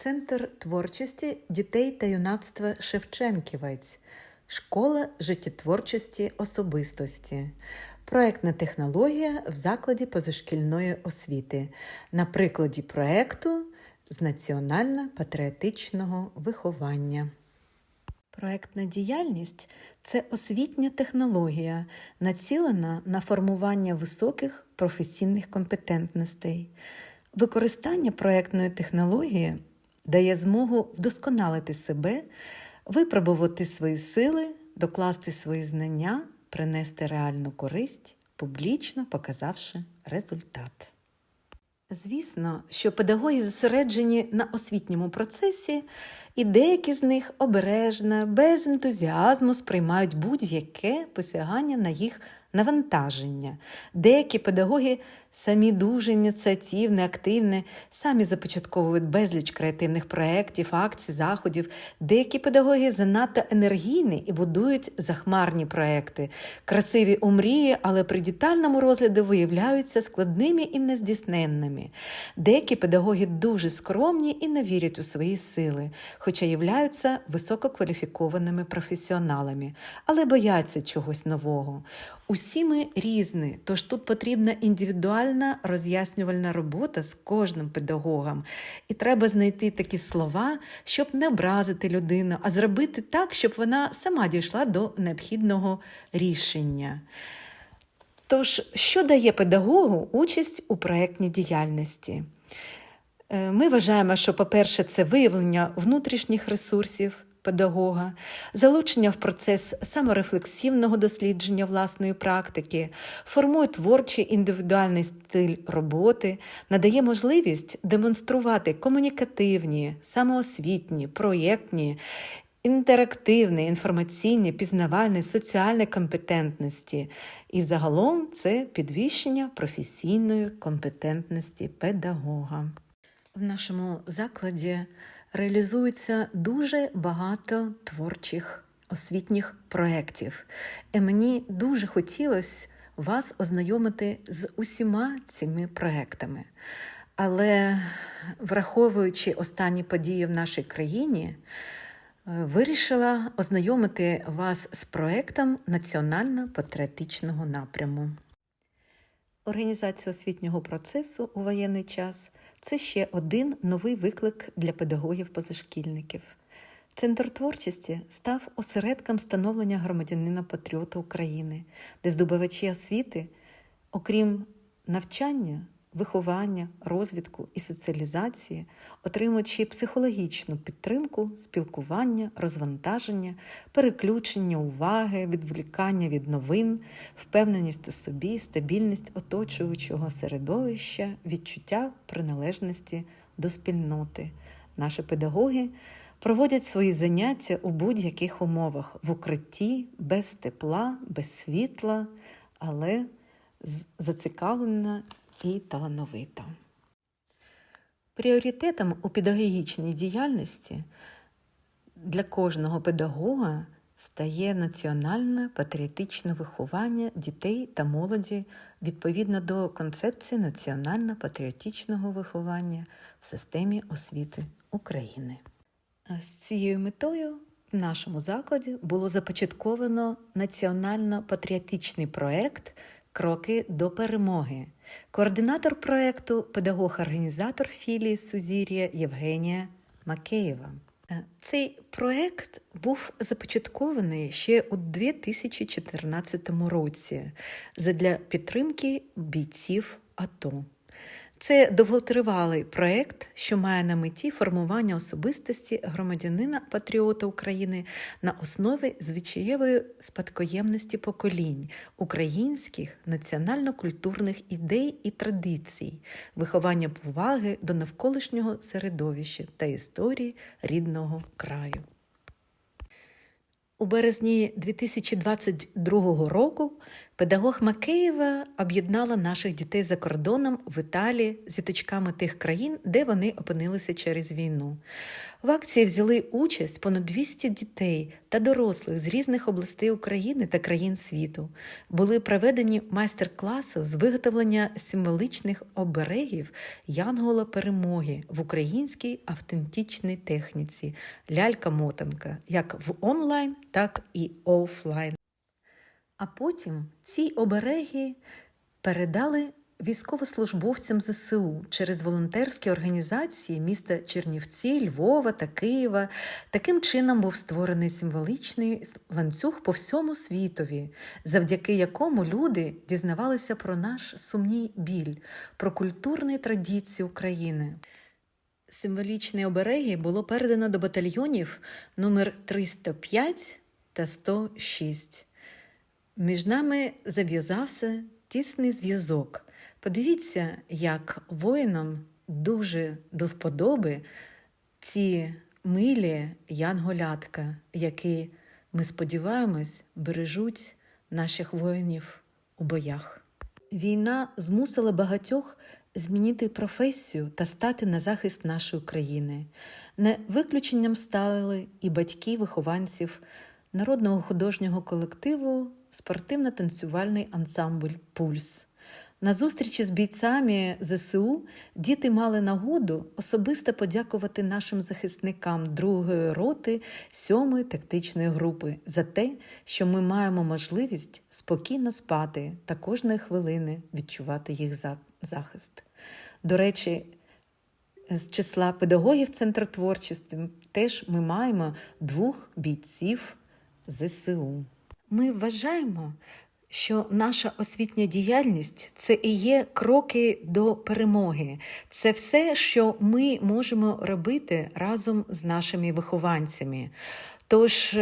Центр творчості дітей та юнацтва Шевченківець, Школа життєтворчості особистості, проектна технологія в закладі позашкільної освіти на прикладі проекту з національно-патріотичного виховання. Проектна діяльність це освітня технологія, націлена на формування високих професійних компетентностей. Використання проектної технології дає змогу вдосконалити себе, випробувати свої сили, докласти свої знання, принести реальну користь, публічно показавши результат. Звісно, що педагоги зосереджені на освітньому процесі, і деякі з них обережно, без ентузіазму сприймають будь-яке посягання на їх навантаження. Деякі педагоги самі дуже ініціативні, активні, самі започатковують безліч креативних проєктів, акцій, заходів. Деякі педагоги занадто енергійні і будують захмарні проекти, красиві у мрії, але при детальному розгляді виявляються складними і нездійсненними. Деякі педагоги дуже скромні і не вірять у свої сили, хоча являються висококваліфікованими професіоналами, але бояться чогось нового. Усі ми різні, тож тут потрібна індивідуальна роз'яснювальна робота з кожним педагогом. І треба знайти такі слова, щоб не образити людину, а зробити так, щоб вона сама дійшла до необхідного рішення. Тож, що дає педагогу участь у проєктній діяльності? Е, Ми вважаємо, що, по-перше, це виявлення внутрішніх ресурсів педагога, залучення в процес саморефлексивного дослідження власної практики, формує творчий індивідуальний стиль роботи, надає можливість демонструвати комунікативні, самоосвітні, проєктні. Інтерактивні, інформаційні, пізнавальні, соціальні компетентності. І взагалом це підвищення професійної компетентності педагога. В нашому закладі реалізується дуже багато творчих освітніх проєктів. І мені дуже хотілося вас ознайомити з усіма цими проєктами. Але враховуючи останні події в нашій країні, вирішила ознайомити вас з проєктом національно-патріотичного напряму. Організація освітнього процесу у воєнний час це ще один новий виклик для педагогів-позашкільників. Центр творчості став осередком становлення громадянина-патріота України, де здобувачі освіти, окрім навчання, виховання, розвитку і соціалізації, й психологічну підтримку, спілкування, розвантаження, переключення уваги, відволікання від новин, впевненість у собі, стабільність оточуючого середовища, відчуття приналежності до спільноти. Наші педагоги проводять свої заняття у будь-яких умовах в укритті, без тепла, без світла, але зацікавлена і талановита. Пріоритетом у педагогічній діяльності для кожного педагога стає національне патріотичне виховання дітей та молоді відповідно до концепції національно-патріотичного виховання в системі освіти України. З цією метою в нашому закладі було започатковано національно-патріотичний проект Кроки до перемоги. Координатор проєкту, педагог-організатор філії Сузір'я Євгенія Макеєва. Цей проект був започаткований ще у 2014 році задля підтримки бійців АТО. Це довготривалий проєкт, що має на меті формування особистості громадянина патріота України на основі звичаєвої спадкоємності поколінь, українських національно-культурних ідей і традицій, виховання поваги до навколишнього середовища та історії рідного краю. У березні 2022 року Педагог Макеєва об'єднала наших дітей за кордоном в Італії з діточками тих країн, де вони опинилися через війну. В акції взяли участь понад 200 дітей та дорослих з різних областей України та країн світу. Були проведені майстер-класи з виготовлення символичних оберегів Янгола перемоги в українській автентичній техніці лялька-мотанка, як в онлайн, так і офлайн. А потім ці обереги передали військовослужбовцям ЗСУ через волонтерські організації міста Чернівці, Львова та Києва. Таким чином був створений символічний ланцюг по всьому світові, завдяки якому люди дізнавалися про наш сумній біль, про культурні традиції України. Символічні обереги було передано до батальйонів номер 305 та 106. Між нами зав'язався тісний зв'язок. Подивіться, як воїнам дуже до вподоби ці милі янголятка, які, ми сподіваємось, бережуть наших воїнів у боях. Війна змусила багатьох змінити професію та стати на захист нашої країни. Не виключенням стали і батьки вихованців народного художнього колективу спортивно-танцювальний ансамбль Пульс. На зустрічі з бійцями ЗСУ діти мали нагоду особисто подякувати нашим захисникам 2-ї роти 7-ї тактичної групи за те, що ми маємо можливість спокійно спати та кожної хвилини відчувати їх захист. До речі, з числа педагогів Центру творчості теж ми маємо двох бійців ЗСУ. Ми вважаємо, що наша освітня діяльність це і є кроки до перемоги. Це все, що ми можемо робити разом з нашими вихованцями. Тож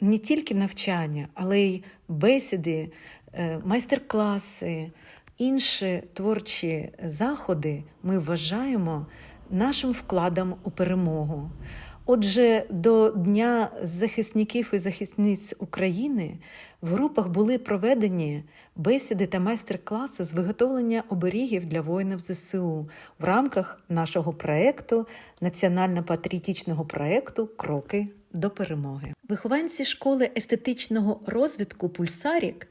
не тільки навчання, але й бесіди, майстер-класи, інші творчі заходи ми вважаємо нашим вкладом у перемогу. Отже, до Дня захисників і захисниць України в групах були проведені бесіди та майстер-класи з виготовлення оберігів для воїнів ЗСУ в рамках нашого проекту, національно-патріотичного проекту Кроки до перемоги. Вихованці школи естетичного розвитку Пульсарік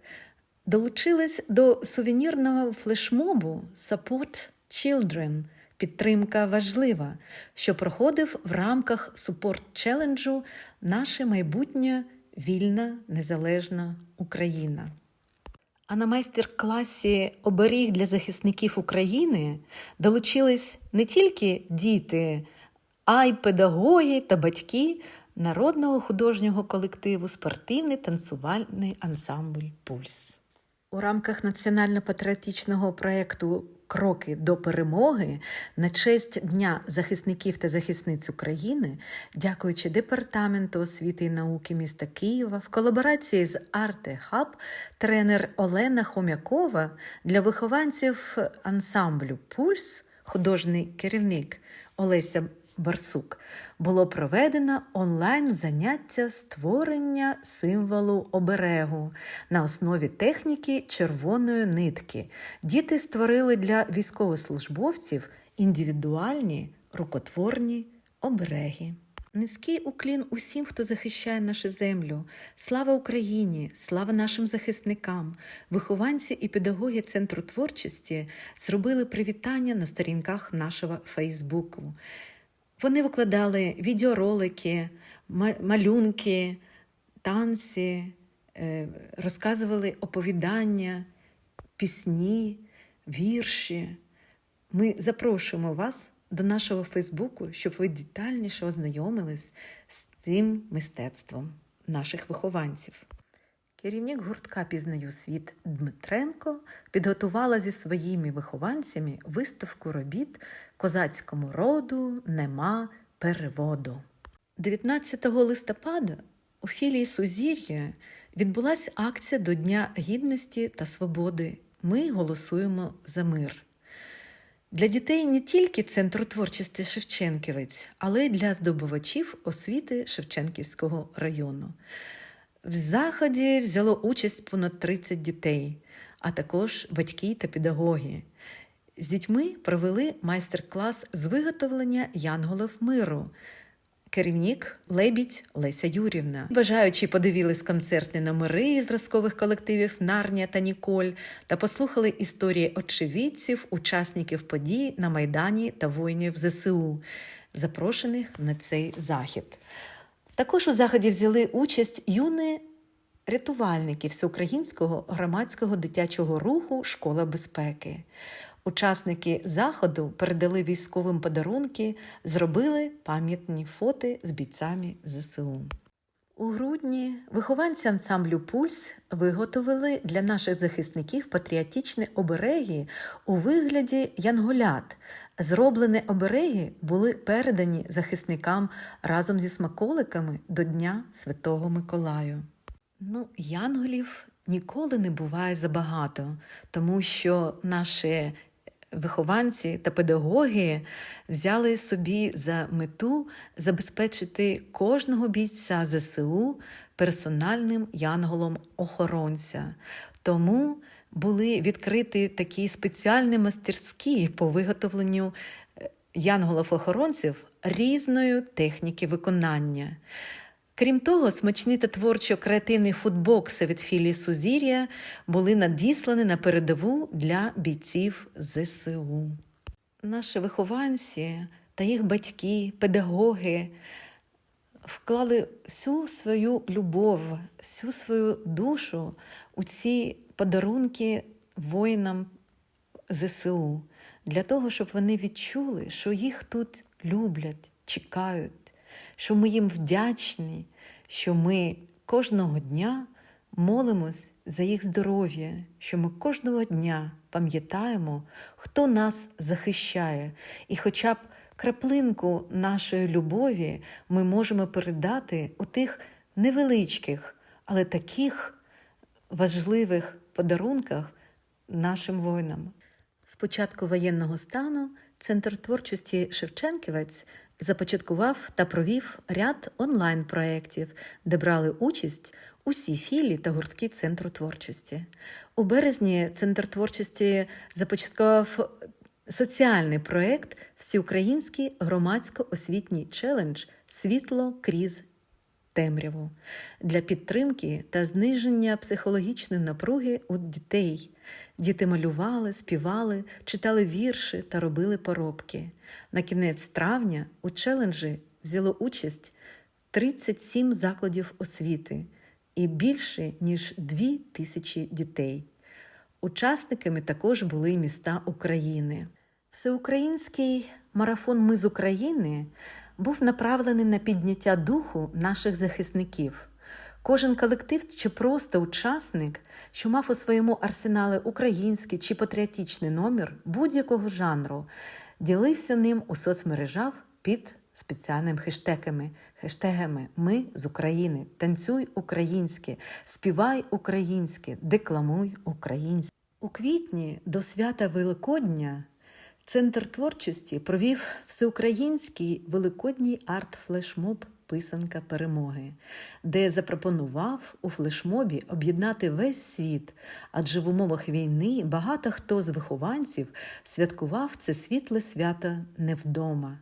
долучились до сувенірного флешмобу Support Children – Підтримка важлива, що проходив в рамках супорт челенджу Наше майбутнє вільна незалежна Україна. А на майстер-класі оберіг для захисників України долучились не тільки діти, а й педагоги та батьки народного художнього колективу Спортивний танцювальний ансамбль Пульс. У рамках національно-патріотичного проєкту Кроки до перемоги на честь Дня захисників та захисниць України, дякуючи Департаменту освіти і науки міста Києва, в колаборації з Арте Хаб, тренер Олена Хомякова для вихованців ансамблю Пульс, художній керівник Олеся Барсук було проведено онлайн заняття створення символу оберегу на основі техніки червоної нитки. Діти створили для військовослужбовців індивідуальні рукотворні обереги. Низький уклін усім, хто захищає нашу землю. Слава Україні! Слава нашим захисникам! Вихованці і педагоги Центру творчості зробили привітання на сторінках нашого Фейсбуку. Вони викладали відеоролики, малюнки, танці, е, розказували оповідання, пісні, вірші. Ми запрошуємо вас до нашого Фейсбуку, щоб ви детальніше ознайомились з цим мистецтвом наших вихованців. Керівник гуртка Пізнаю світ Дмитренко підготувала зі своїми вихованцями виставку робіт козацькому роду нема переводу. 19 листопада у філії Сузір'я відбулася акція до Дня Гідності та Свободи. Ми голосуємо за мир. Для дітей не тільки Центру творчості Шевченківець, але й для здобувачів освіти Шевченківського району. В заході взяло участь понад 30 дітей, а також батьки та педагоги. З дітьми провели майстер-клас з виготовлення янголів миру. Керівник Лебідь Леся Юрівна. Бажаючи подивились концертні номери зразкових колективів Нарнія та Ніколь та послухали історії очевидців, учасників подій на Майдані та воїнів ЗСУ, запрошених на цей захід. Також у заході взяли участь юні рятувальники Всеукраїнського громадського дитячого руху Школа безпеки. Учасники заходу передали військовим подарунки, зробили пам'ятні фото з бійцями ЗСУ. У грудні вихованці ансамблю Пульс виготовили для наших захисників патріотичні обереги у вигляді янголят. Зроблені обереги були передані захисникам разом зі смаколиками до Дня Святого Миколаю. Ну, янголів ніколи не буває забагато, тому що наші вихованці та педагоги взяли собі за мету забезпечити кожного бійця ЗСУ персональним янголом охоронця. Тому були відкриті такі спеціальні мастерські по виготовленню е, янголів-охоронців різної техніки виконання. Крім того, смачні та творчо-креативні футбокси від філії Сузір'я були надіслані на передову для бійців ЗСУ. Наші вихованці та їх батьки, педагоги вклали всю свою любов, всю свою душу у ці подарунки воїнам ЗСУ для того, щоб вони відчули, що їх тут люблять, чекають що ми їм вдячні, що ми кожного дня молимось за їх здоров'я, що ми кожного дня пам'ятаємо, хто нас захищає, і хоча б краплинку нашої любові ми можемо передати у тих невеличких, але таких важливих подарунках нашим воїнам. З початку воєнного стану Центр творчості Шевченківець започаткував та провів ряд онлайн-проєктів, де брали участь усі філії та гуртки Центру творчості. У березні Центр творчості започаткував соціальний проєкт Всеукраїнський громадсько-освітній челендж Світло крізь темряву для підтримки та зниження психологічної напруги у дітей. Діти малювали, співали, читали вірші та робили поробки. На кінець травня у челенджі взяло участь 37 закладів освіти і більше ніж 2 тисячі дітей. Учасниками також були міста України. Всеукраїнський марафон Ми з України був направлений на підняття духу наших захисників. Кожен колектив чи просто учасник, що мав у своєму арсеналі український чи патріотичний номер будь-якого жанру, ділився ним у соцмережах під спеціальними хештегами. Хештегами Ми з України, танцюй українське, співай українське, декламуй українське. У квітні до свята Великодня Центр творчості провів всеукраїнський великодній арт-флешмоб Писанка перемоги, де запропонував у флешмобі об'єднати весь світ, адже в умовах війни багато хто з вихованців святкував це світле свято не вдома.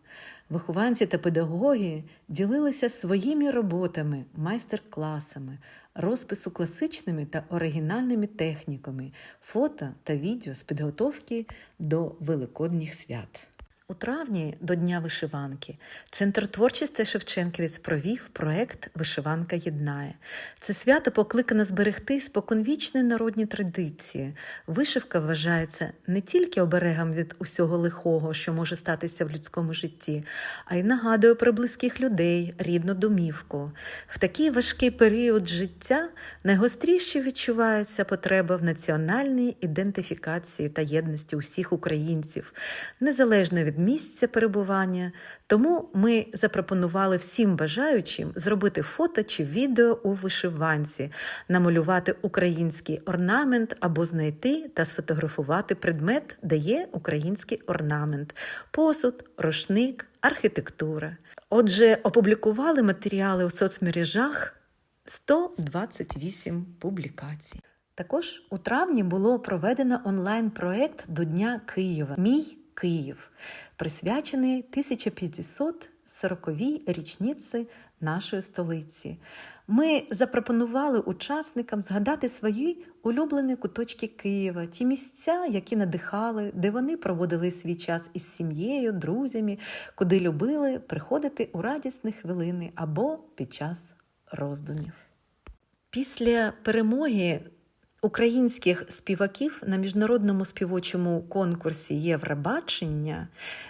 Вихованці та педагоги ділилися своїми роботами, майстер-класами, розпису класичними та оригінальними техніками, фото та відео з підготовки до великодніх свят. У травні до Дня вишиванки Центр творчості Шевченківець провів проект Вишиванка єднає. Це свято покликане зберегти споконвічні народні традиції. Вишивка вважається не тільки оберегом від усього лихого, що може статися в людському житті, а й нагадує про близьких людей, рідну домівку. В такий важкий період життя найгостріше відчувається потреба в національній ідентифікації та єдності усіх українців, незалежно від місця перебування, тому ми запропонували всім бажаючим зробити фото чи відео у вишиванці, намалювати український орнамент або знайти та сфотографувати предмет, де є український орнамент, посуд, рушник, архітектура. Отже, опублікували матеріали у соцмережах 128 публікацій. Також у травні було проведено онлайн-проект до Дня Києва Мій Київ, присвячений 1540-й річниці нашої столиці. Ми запропонували учасникам згадати свої улюблені куточки Києва, ті місця, які надихали, де вони проводили свій час із сім'єю, друзями, куди любили приходити у радісні хвилини або під час роздумів. Після перемоги українських співаків на міжнародному співочому конкурсі Євробачення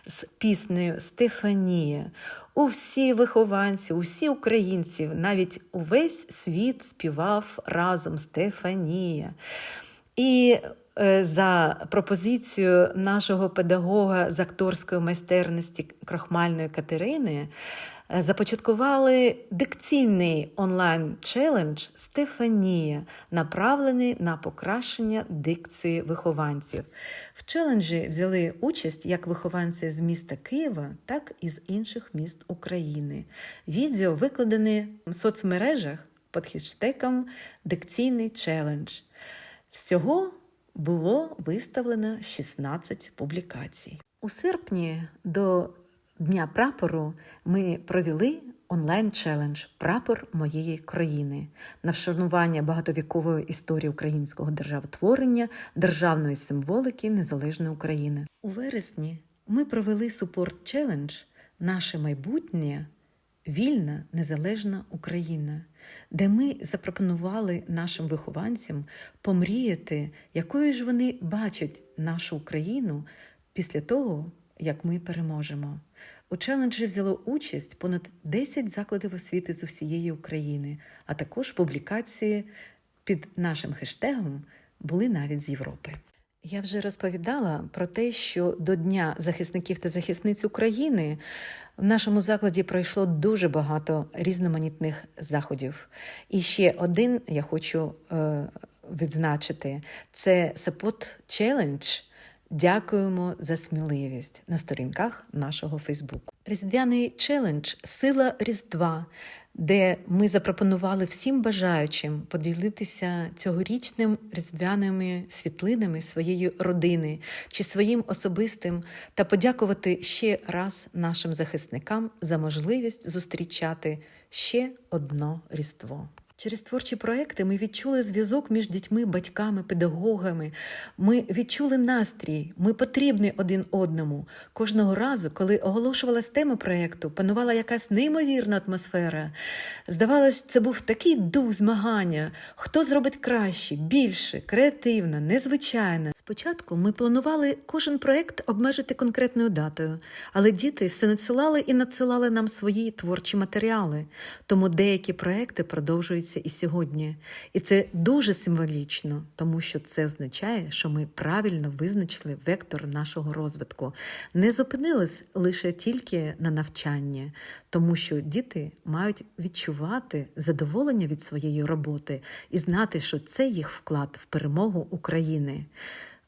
з піснею Стефанія у всі вихованці, усі українці, навіть увесь світ співав разом Стефанія. І е, за пропозицією нашого педагога з акторської майстерності Крохмальної Катерини започаткували дикційний онлайн-челендж Стефанія, направлений на покращення дикції вихованців. В челенджі взяли участь як вихованці з міста Києва, так і з інших міст України. Відео викладене в соцмережах під хештегом Дикційний челендж. Всього було виставлено 16 публікацій. У серпні до Дня прапору ми провели онлайн-челендж Прапор моєї країни на вшанування багатовікової історії українського державотворення, державної символіки Незалежної України. У вересні ми провели супорт челендж Наше майбутнє Вільна незалежна Україна, де ми запропонували нашим вихованцям помріяти, якою ж вони бачать нашу Україну після того, як ми переможемо. У челенджі взяло участь понад 10 закладів освіти з усієї України, а також публікації під нашим хештегом були навіть з Європи. Я вже розповідала про те, що до Дня захисників та захисниць України в нашому закладі пройшло дуже багато різноманітних заходів. І ще один я хочу е, відзначити: це Сапот Челендж. Дякуємо за сміливість на сторінках нашого Фейсбуку. Різдвяний челендж Сила Різдва, де ми запропонували всім бажаючим поділитися цьогорічним різдвяними світлинами своєї родини чи своїм особистим та подякувати ще раз нашим захисникам за можливість зустрічати ще одно Різдво. Через творчі проекти ми відчули зв'язок між дітьми, батьками, педагогами. Ми відчули настрій, ми потрібні один одному. Кожного разу, коли оголошувалась тема проєкту, панувала якась неймовірна атмосфера. Здавалось, це був такий дух змагання. Хто зробить краще, більше, креативно, незвичайно. Спочатку ми планували кожен проєкт обмежити конкретною датою, але діти все надсилали і надсилали нам свої творчі матеріали. Тому деякі проекти продовжуються і сьогодні. І це дуже символічно, тому що це означає, що ми правильно визначили вектор нашого розвитку, не зупинились лише тільки на навчанні, тому що діти мають відчувати задоволення від своєї роботи і знати, що це їх вклад в перемогу України.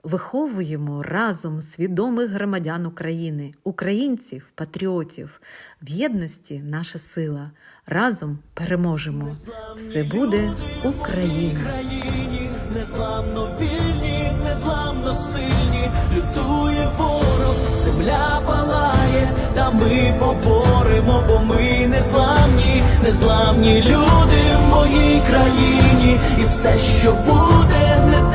Виховуємо разом свідомих громадян України, українців, патріотів. В єдності наша сила. Разом переможемо. Все буде Україна. незламно вільні, незламно сильні, лютує ворог, земля палає, та ми поборемо, бо ми незламні, незламні люди в моїй країні, і все, що буде, не